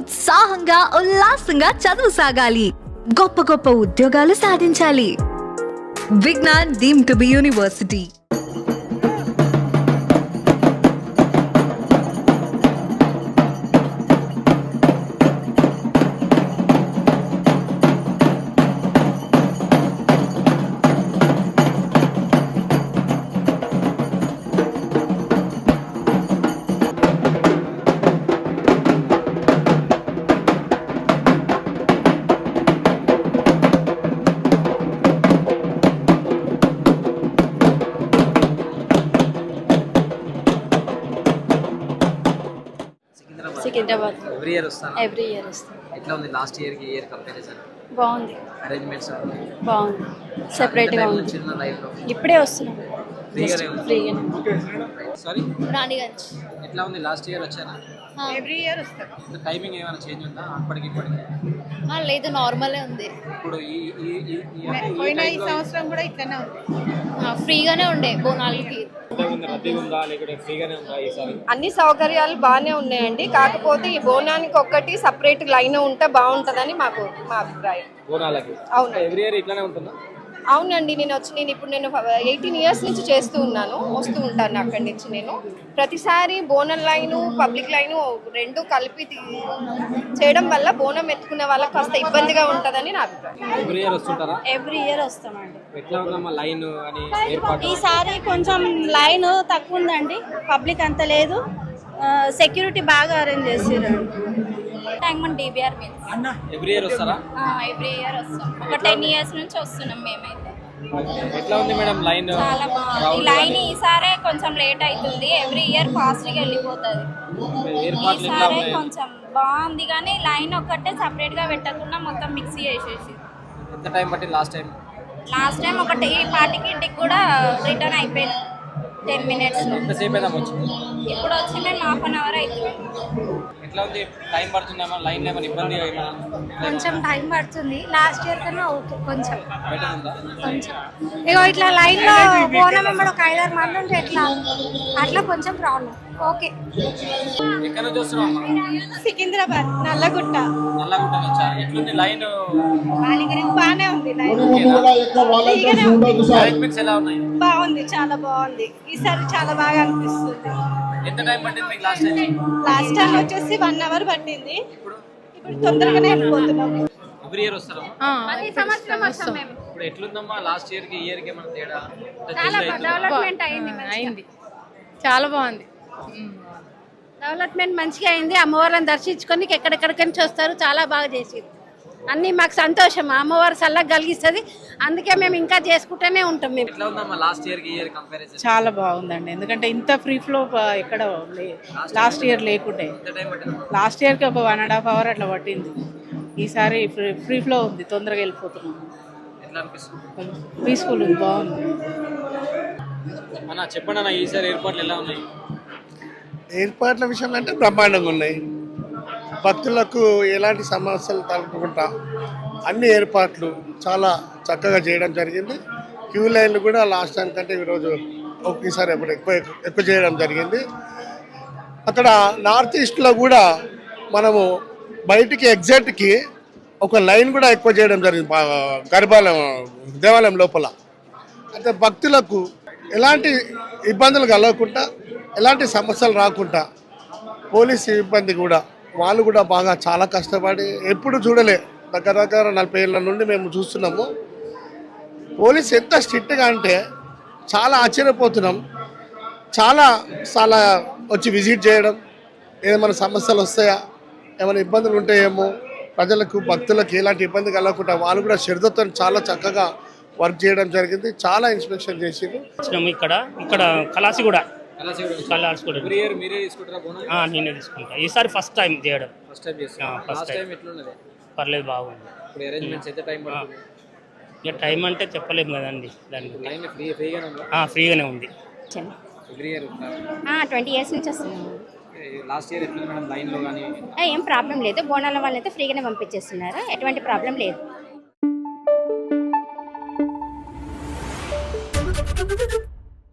ఉత్సాహంగా ఉల్లాసంగా చదువు సాగాలి. గొప్ప గొప్ప ఉద్యోగాలు సాధించాలి. Vignan deemed to be university. Secunderabad every year వస్తాను? ఎవ్రీ ఇయర్ వస్తాం. ఎట్లా ఉంది లాస్ట్ ఇయర్కి ఇయర్ కంపారిజన్ బాగుంది. అరేంజ్మెంట్స్ బాగుంది. సెపరేట్గా ఉంది. చిన్న లైఫ్లో? ఇప్పుడే వస్తున్నాం. ఫ్రీగానే ఉంది. ఫ్రీగానే సారీ రాణిగంజ్. ఎట్లా ఉంది? లాస్ట్ ఇయర్ వచ్చారా? ఎవ్రీ ఇయర్ వస్తాం. టైమింగ్ ఏమైనా చేంజ్ ఉందా? అప్పటికి ఇప్పటికి? లేదు నార్మలే ఉంది. ఇప్పుడు ఈ ఈ ఈ- ఈ అంటే ఈ పోయిన ఈ సంవత్సరం కూడా ఇట్లనే ఉంది. ఫ్రీగానే ఉండే బోనాలకి. అన్ని సౌకర్యాలు బాగానే ఉన్నాయండి. కాకపోతే ఈ బోనానికి ఒక్కటి సపరేట్ లైన్ ఉంటే బాగుంటుందని మాకు మా అభిప్రాయం. బోనాలకి? అవును ఎవ్రీ ఇయర్ ఇట్లానే ఉంటుందా? అవునండి నేను వచ్చి నేను ఇప్పుడు నేను ఎయిటీన్ ఇయర్స్ నుంచి చేస్తూ ఉన్నాను వస్తూ ఉంటాను అక్కడి నుంచి నేను. ప్రతిసారి బోనం లైను పబ్లిక్ లైను రెండు కలిపి చేయడం వల్ల బోనం ఎత్తుకునే వాళ్ళకి కాస్త ఇబ్బందిగా ఉంటుందని నా అభిప్రాయం. ఎవ్రీ ఇయర్ వస్తుంటారా? ఎవ్రీ ఇయర్ వస్తామండి. ఎట్లా ఉందమ్మా లైన్ అని ఏర్పాటు? ఈసారి కొంచెం లైన్ తక్కువ ఉందండి పబ్లిక్ అంత లేదు. సెక్యూరిటీ బాగా అరేంజ్ చేసారు ట్యాంక్ మన డిబిఆర్ మీద ఎవ్రీ ఇయర్ వస్తారా? ఎవ్రీ ఇయర్ వస్తాం. ఒక టెన్ ఇయర్స్ నుంచి వస్తున్నాం మేమైతే. ఎట్లా ఉంది మేడం లైన్ చాలా బాగుంది. లైన్ ఈసారే కొంచెం లేట్ అవుతుంది ఎవ్రీ ఇయర్ ఫాస్ట్గా వెళ్ళిపోతుంది. ఏర్పాట్లు ఎట్లా ఈసారే కొంచెం బాగుంది కానీ లైన్ ఒక్కటే సపరేట్గా పెట్టకుండా మొత్తం మిక్సీ చేసేసి. ఎంత టైం పట్టింది లాస్ట్ టైం లాస్ట్ టైం ఒకటి ఈ పార్టీకి ఇంటికి కూడా రిటర్న్ అయిపోయింది. టెన్ మినిట్స్ ఎంతసేపు అయినా వచ్చింది ఇప్పుడు వచ్చి మేము హాఫ్ అన్ అవర్ అవుతుంది ఎట్లా ఉంది? టైం పడుతుందేమో లైన్ ఏమైనా ఇబ్బంది ఏమైనా కొంచెం టైం పడుతుంది. లాస్ట్ ఇయర్ కన్నా ఓకే కొంచెం. కొంచెం. ఇగో ఇట్లా లైన్లో బోనం వెంబడి ఒక ఐదారు మంది ఉంటే ఎట్లా? అట్లా కొంచెం ప్రాబ్లం ఓకే. ఎక్కడి నుంచి వస్తున్నావు సికింద్రాబాద్ నల్లగుట్ట. నల్లగుట్ట నుంచా? ఎట్లుంది లైన్? బాగానే ఉంది లైన్. అరేంజ్మెంట్స్ ఎలా ఉన్నాయి? బాగుంది చాలా బాగుంది. ఈసారి చాలా బాగా అనిపిస్తుంది. ఎంత టైం పట్టింది మీకు లాస్ట్ టైం లాస్ట్ టైం వచ్చేసి వన్ అవర్ పట్టింది. ఇప్పుడు? తొందరగానే వెళ్ళిపోతున్నాం ఎవ్రీ ఇయర్ వస్తారా? సంవత్సరం వస్తాం. మేము. ఇప్పుడు ఎట్లుందమ్మా? లాస్ట్ ఇయర్కి ఇయర్కి ఏమైనా తేడా? అంటే change అవుతుందా? డెవలప్మెంట్ అయింది అయింది. చాలా బాగుంది. డెవలప్మెంట్ మంచిగా అయింది. అమ్మవారిని దర్శించుకొని ఎక్కడెక్కడికి నుంచి వస్తారు. చాలా బాగా చేసింది. అన్నీ మాకు సంతోషం. అమ్మవారు చల్లగా కలిగిస్తుంది. అందుకే మేము ఇంకా చేసుకుంటూనే ఉంటాం. మేము ఎట్లా ఉందమ్మా లాస్ట్ ఇయర్కి ఇయర్ కంపారిజన్ చాలా బాగుందండి. ఎందుకంటే ఇంత ఫ్రీ ఫ్లో ఎక్కడ లాస్ట్ ఇయర్ లేకుండే. లాస్ట్ ఇయర్కి ఒక వన్ అండ్ హాఫ్ అవర్ అట్లా పట్టింది. ఈసారి ఫ్రీ ఫ్రీ ఫ్లో ఉంది. తొందరగా వెళ్ళిపోతున్నాం. ఎట్లా అనిపిస్తుంది? పీస్ఫుల్ ఉంది బాగుంది. అన్న చెప్పండి అన్న ఈసారి ఏర్పాట్లు ఎలా ఉన్నాయి? ఏర్పాట్ల విషయంలో అంటే బ్రహ్మాండంగా ఉన్నాయి. భక్తులకు ఎలాంటి సమస్యలు తలపకుండా అన్ని ఏర్పాట్లు చాలా చక్కగా చేయడం జరిగింది. క్యూ లైన్లు కూడా లాస్ట్ టైం కంటే ఈరోజు ఒకేసారి ఎప్పుడు ఎక్కువ ఎక్కువ చేయడం జరిగింది. అక్కడ నార్త్ ఈస్ట్లో కూడా మనము బయటికి ఎగ్జాక్ట్కి ఒక లైన్ కూడా ఎక్కువ చేయడం జరిగింది. గర్భాలయం దేవాలయం లోపల. అంటే భక్తులకు ఎలాంటి ఇబ్బందులు కలగకుండా ఎలాంటి సమస్యలు రాకుండా పోలీసు ఇబ్బంది కూడా వాళ్ళు కూడా బాగా చాలా కష్టపడి ఎప్పుడు చూడలే. దగ్గర దగ్గర నలభై ఏళ్ళ నుండి మేము చూస్తున్నాము. పోలీస్ ఎంత స్ట్రిక్ట్గా అంటే చాలా ఆశ్చర్యపోతున్నాం. చాలా చాలా వచ్చి విజిట్ చేయడం ఏమైనా సమస్యలు వస్తాయా ఏమైనా ఇబ్బందులు ఉంటాయేమో ప్రజలకు భక్తులకు ఎలాంటి ఇబ్బంది కలగకుండా వాళ్ళు కూడా శ్రద్ధతో చాలా చక్కగా వర్క్ చేయడం జరిగింది. చాలా ఇన్స్పెక్షన్ చేసింది ఇక్కడ. ఇక్కడ కలాసి ఆ, నేనే తీసుకుంటా. ఈసారి ఫస్ట్ టైం చేయడం. First time time. టైం పర్లేదు బాగుంది. ఇప్పుడు అరేంజ్మెంట్స్ ఎంత టైం పడుతుంది. ఇక టైం అంటే చెప్పలేము కదండి దానికి. ఫ్రీగానే ఉందా? ఆ, ఫ్రీగానే ఉంది. ఎవ్రీ ఇయర్ ట్వంటీ ఇయర్స్ నుంచి వస్తున్నాము లాస్ట్ ఇయర్ ఎట్లుంది మేడం లైన్లో కానీ ఏ, ఏం ప్రాబ్లం లేదు. బోనాల వాళ్ళైతే ఫ్రీగానే పంపించేస్తున్నారు. ఎటువంటి ప్రాబ్లం లేదు.